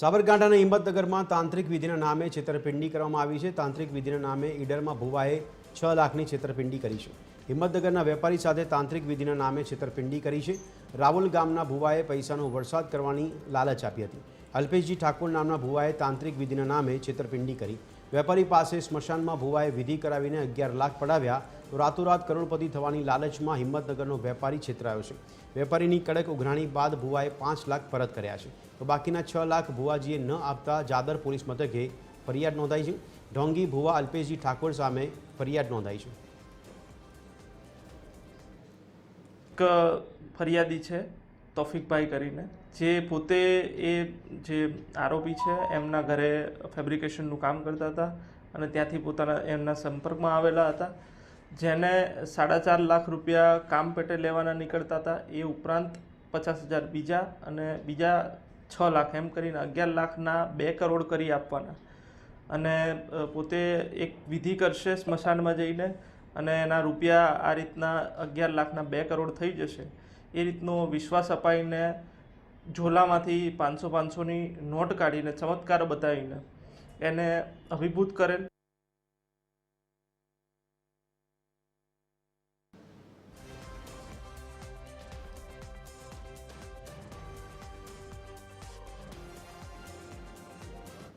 સાબરકાંઠાના હિંમતનગરમાં તાંત્રિક વિધિના નામે છેતરપિંડી કરવામાં આવી છે. તાંત્રિક વિધિના નામે ઈડરમાં ભુવાએ છ લાખની છેતરપિંડી કરી છે. હિંમતનગરના વેપારી સાથે તાંત્રિક વિધિના નામે છેતરપિંડી કરી છે. રાવલ ગામના ભુવાએ પૈસાનો વરસાદ કરવાની લાલચ આપી હતી. અલ્પેશજી ઠાકોર નામના ભુવાએ તાંત્રિક વિધિના નામે છેતરપિંડી કરી. વેપારી પાસે સ્મશાનમાં ભુવાએ વિધિ કરાવીને અગિયાર લાખ પડાવ્યા તો રાતોરાત કરોડપતિ થવાની લાલચમાં હિંમતનગરનો વેપારી છેતરાયો છે. વેપારીની કડક ઉઘરાણી બાદ ભુવાએ પાંચ લાખ પરત કર્યા છે. તો બાકીના છ લાખ ભુવાજીએ ન આપતા જાદર પોલીસ મથકે ફરિયાદ નોંધાઈ છે. ઢોંગી ભુવા અલ્પેશજી ઠાકોર સામે ફરિયાદ નોંધાઈ છે. ફરિયાદી છે. તોફિકભાઈ કરીને, જે પોતે એ જે આરોપી છે, એમના ઘરે ફેબ્રિકેશનનું કામ કરતા હતા અને ત્યાંથી પોતાના એમના સંપર્કમાં આવેલા હતા. જેને સાડા ચાર લાખ રૂપિયા કામ પેટે લેવાના નીકળતા હતા, એ ઉપરાંત પચાસ હજાર બીજા અને બીજા છ લાખ એમ કરીને અગિયાર લાખના બે કરોડ કરી આપવાના. અને પોતે એક વિધિ કરશે સ્મશાનમાં જઈને અને એના રૂપિયા આ રીતના અગિયાર લાખના બે કરોડ થઈ જશે. એ રીતનો વિશ્વાસ અપાઈને ઝોલામાંથી પાંચસો પાંચસોની નોટ કાઢીને ચમત્કાર બતાવીને એને અભિભૂત કરેલ.